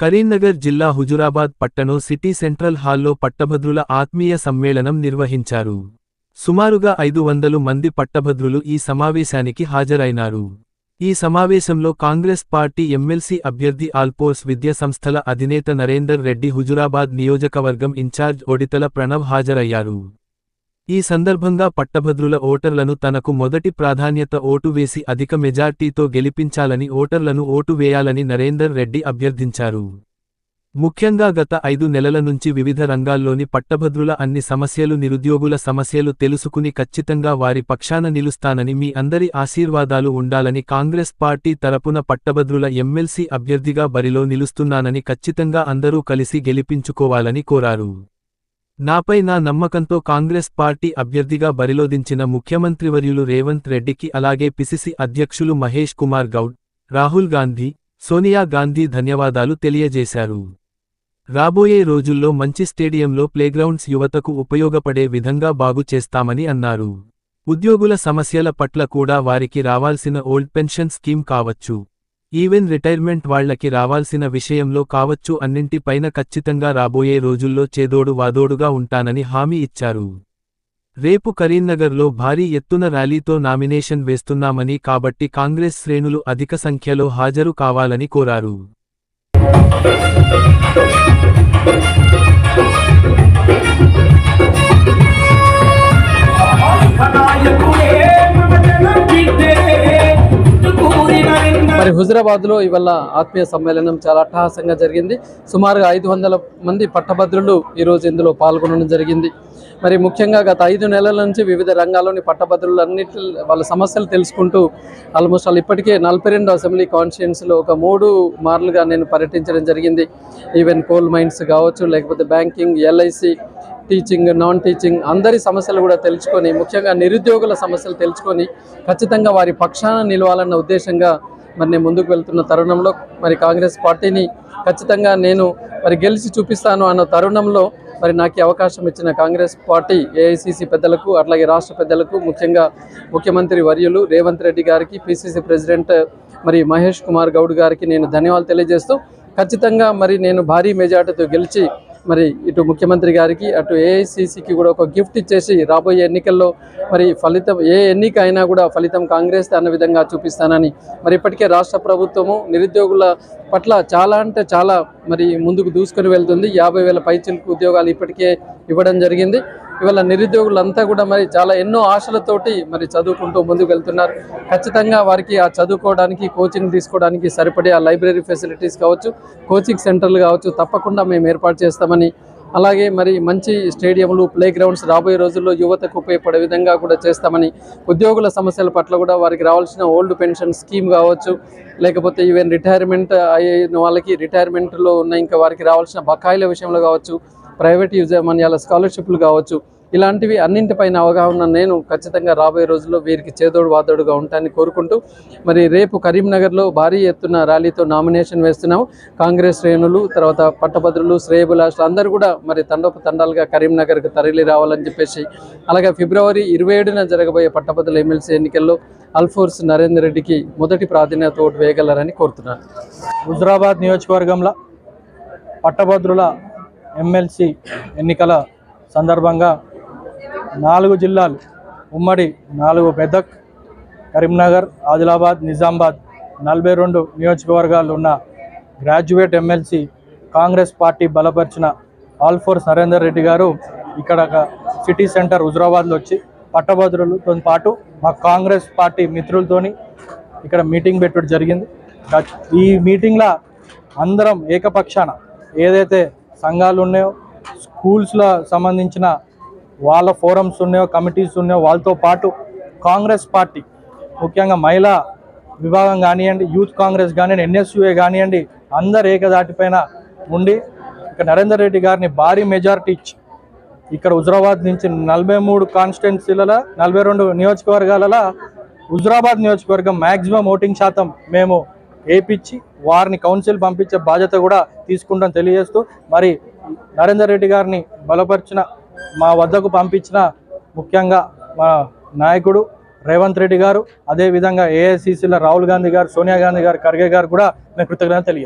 కరీంనగర్ జిల్లా హుజురాబాద్ పట్టణం city central హాల్లో పట్టభద్రుల ఆత్మీయ సమ్మేళనం నిర్వహించారు. సుమారుగా ఐదు వందలు మంది పట్టభద్రులు ఈ సమావేశానికి హాజరైనారు. ఈ సమావేశంలో కాంగ్రెస్ పార్టీ ఎమ్మెల్సీ అభ్యర్థి ఆల్పోర్స్ విద్యా సంస్థల అధినేత నరేందర్ రెడ్డి హుజురాబాద్ నియోజకవర్గం ఇన్ఛార్జ్ ఒడితల ప్రణవ్ హాజరయ్యారు. ఈ సందర్భంగా పట్టభద్రుల ఓటర్లను తనకు మొదటి ప్రాధాన్యత ఓటు వేసి అధిక మెజార్టీతో గెలిపించాలని ఓటర్లను ఓటు వేయాలని నరేందర్ రెడ్డి అభ్యర్థించారు. ముఖ్యంగా గత ఐదు నెలల నుంచి వివిధ రంగాల్లోని పట్టభద్రుల అన్ని సమస్యలు నిరుద్యోగుల సమస్యలు తెలుసుకుని ఖచ్చితంగా వారి పక్షాన నిలుస్తానని మీ అందరి ఆశీర్వాదాలు ఉండాలని కాంగ్రెస్ పార్టీ తరపున పట్టభద్రుల ఎమ్మెల్సీ అభ్యర్థిగా బరిలో నిలుస్తున్నానని ఖచ్చితంగా అందరూ కలిసి గెలిపించుకోవాలని కోరారు. నాపై నా నమ్మకంతో కాంగ్రెస్ పార్టీ అభ్యర్థిగా బరిలోదించిన ముఖ్యమంత్రివర్యులు రేవంత్ రెడ్డికి అలాగే పిసిసి అధ్యక్షులు మహేష్ కుమార్ గౌడ్ రాహుల్ గాంధీ సోనియా గాంధీ ధన్యవాదాలు తెలియజేశారు. రాబోయే రోజుల్లో మంచి స్టేడియంలో ప్లేగ్రౌండ్స్ యువతకు ఉపయోగపడే విధంగా బాగు చేస్తామని అన్నారు. ఉద్యోగుల సమస్యల పట్ల కూడా వారికి రావాల్సిన ఓల్డ్ పెన్షన్ స్కీమ్ కావచ్చు. ఈవెన్ రిటైర్మెంట్ వాళ్ళకి రావాల్సిన విషయంలో కావచ్చు అన్నింటిపైన ఖచ్చితంగా రాబోయే రోజుల్లో చేదోడు వాదోడుగా ఉంటానని హామీ ఇచ్చారు. రేపు కరీంనగర్లో భారీ ఎత్తున ర్యాలీతో నామినేషన్ వేస్తున్నామని కాబట్టి కాంగ్రెస్ శ్రేణులు అధిక సంఖ్యలో హాజరు కావాలని కోరారు. నాయకుడే హుజరాబాద్లో ఇవాళ ఆత్మీయ సమ్మేళనం చాలా అట్టహాసంగా జరిగింది. సుమారుగా ఐదు వందల మంది పట్టభద్రులు ఈరోజు ఇందులో పాల్గొనడం జరిగింది. మరి ముఖ్యంగా గత ఐదు నెలల నుంచి వివిధ రంగాల్లోని పట్టభద్రులు అన్నిటి వాళ్ళ సమస్యలు తెలుసుకుంటూ ఆల్మోస్ట్ వాళ్ళు ఇప్పటికే నలభై రెండు అసెంబ్లీ కాన్స్టిట్యున్సీలో ఒక మూడు మార్లుగా నేను పర్యటించడం జరిగింది. ఈవెన్ కోల్ మైన్స్ కావచ్చు లేకపోతే banking LIC teaching non teaching అందరి సమస్యలు కూడా తెలుసుకొని ముఖ్యంగా నిరుద్యోగుల సమస్యలు తెలుసుకొని ఖచ్చితంగా వారి పక్షాన నిలవాలన్న ఉద్దేశంగా మరి నేను ముందుకు వెళ్తున్న తరుణంలో మరి కాంగ్రెస్ పార్టీని ఖచ్చితంగా నేను మరి గెలిచి చూపిస్తాను అన్న తరుణంలో మరి నాకు అవకాశం ఇచ్చిన కాంగ్రెస్ పార్టీ ఏఐసిసి పెద్దలకు అట్లాగే రాష్ట్ర పెద్దలకు ముఖ్యంగా ముఖ్యమంత్రి వర్యులు రేవంత్ రెడ్డి గారికి పిసిసి ప్రెసిడెంట్ మరి మహేష్ కుమార్ గౌడ్ గారికి నేను ధన్యవాదాలు తెలియజేస్తూ ఖచ్చితంగా మరి నేను భారీ మెజార్టీతో గెలిచి మరి ఇటు ముఖ్యమంత్రి గారికి అటు ఏఐసిసికి కూడా ఒక గిఫ్ట్ ఇచ్చేసి రాబోయే ఎన్నికల్లో మరి ఫలితం ఏ ఎన్నిక అయినా కూడా ఫలితం కాంగ్రెస్ అన్న విధంగా చూపిస్తానని. మరి ఇప్పటికే రాష్ట్ర ప్రభుత్వము నిరుద్యోగుల పట్ల చాలా అంటే చాలా మరి ముందుకు దూసుకొని వెళ్తుంది. యాభై వేల పైచిలకు ఉద్యోగాలు ఇప్పటికే ఇవ్వడం జరిగింది. ఇవాళ నిరుద్యోగులంతా కూడా మరి చాలా ఎన్నో ఆశలతోటి మరి చదువుకుంటూ ముందుకు వెళ్తున్నారు. ఖచ్చితంగా వారికి ఆ చదువుకోవడానికి కోచింగ్ తీసుకోవడానికి సరిపడే ఆ లైబ్రరీ ఫెసిలిటీస్ కావచ్చు కోచింగ్ సెంటర్లు కావచ్చు తప్పకుండా మేము ఏర్పాటు చేస్తామని. అలాగే మరి మంచి స్టేడియంలు ప్లే గ్రౌండ్స్ రాబోయే రోజుల్లో యువతకు ఉపయోగపడే విధంగా కూడా చేస్తామని. ఉద్యోగుల సమస్యల పట్ల కూడా వారికి రావాల్సిన ఓల్డ్ పెన్షన్ స్కీమ్ కావచ్చు లేకపోతే ఈవెన్ రిటైర్మెంట్ అయిన వాళ్ళకి రిటైర్మెంట్లో ఉన్న ఇంకా వారికి రావాల్సిన బకాయిల విషయంలో కావచ్చు ప్రైవేట్ యాజమాన్యాల స్కాలర్షిప్లు కావచ్చు ఇలాంటివి అన్నింటిపైన అవగాహన నేను ఖచ్చితంగా రాబోయే రోజుల్లో వీరికి చేదోడు వాదోడుగా ఉంటానని కోరుకుంటూ మరి రేపు కరీంనగర్లో భారీ ఎత్తున ర్యాలీతో నామినేషన్ వేస్తున్నాము. కాంగ్రెస్ శ్రేణులు తర్వాత పట్టభద్రులు శ్రేయబులాసులు అందరూ కూడా మరి తండోపు తండాలుగా కరీంనగర్కి తరలి రావాలని చెప్పేసి అలాగే ఫిబ్రవరి ఇరవై ఏడున జరగబోయే పట్టభద్రుల ఎమ్మెల్సీ ఎన్నికల్లో అల్ఫోర్స్ నరేందర్ రెడ్డికి మొదటి ప్రాధాన్యత ఓటు వేయగలరని కోరుతున్నాను. హుజరాబాద్ నియోజకవర్గంలో పట్టభద్రుల ఎమ్మెల్సీ ఎన్నికల సందర్భంగా నాలుగు జిల్లాలు ఉమ్మడి నాలుగు మెదక్ కరీంనగర్ ఆదిలాబాద్ నిజామాబాద్ నలభై రెండు నియోజకవర్గాలు ఉన్న గ్రాడ్యుయేట్ ఎమ్మెల్సీ కాంగ్రెస్ పార్టీ బలపరిచిన ఆల్ఫోర్ నరేందర్ రెడ్డి గారు ఇక్కడ ఒక సిటీ సెంటర్ హుజరాబాద్లో వచ్చి పట్టభద్రులతో పాటు మా కాంగ్రెస్ పార్టీ మిత్రులతోని ఇక్కడ మీటింగ్ పెట్టడం జరిగింది. ఈ మీటింగ్లో అందరం ఏకపక్షాన ఏదైతే సంఘాలు ఉన్నాయో స్కూల్స్లో సంబంధించిన వాళ్ళ ఫోరమ్స్ ఉన్నాయో కమిటీస్ ఉన్నాయో వాళ్ళతో పాటు కాంగ్రెస్ పార్టీ ముఖ్యంగా మహిళా విభాగం కానివ్వండి యూత్ కాంగ్రెస్ కానివ్వండి ఎన్ఎస్యుఏ కానివ్వండి అందరు ఏకదాటిపైన ఉండి ఇక నరేందర్ రెడ్డి గారిని భారీ మెజారిటీ ఇచ్చి ఇక్కడ హుజరాబాద్ నుంచి నలభై మూడు కాన్స్టిట్యున్సీలలో నలభై రెండు నియోజకవర్గాలలో హుజరాబాద్ నియోజకవర్గం మ్యాక్సిమం ఓటింగ్ శాతం మేము వేపించి వారిని కౌన్సిల్ పంపించే బాధ్యత కూడా తీసుకుంటాం తెలియజేస్తూ మరి నరేందర్ రెడ్డి గారిని బలపరిచిన మా వద్దకు పంపించిన ముఖ్యంగా మా నాయకుడు రేవంత్ రెడ్డి గారు అదేవిధంగా ఏఐసిసిల రాహుల్ గాంధీ గారు సోనియా గాంధీ గారు ఖర్గే గారు కూడా మేము కృతజ్ఞత తెలియదు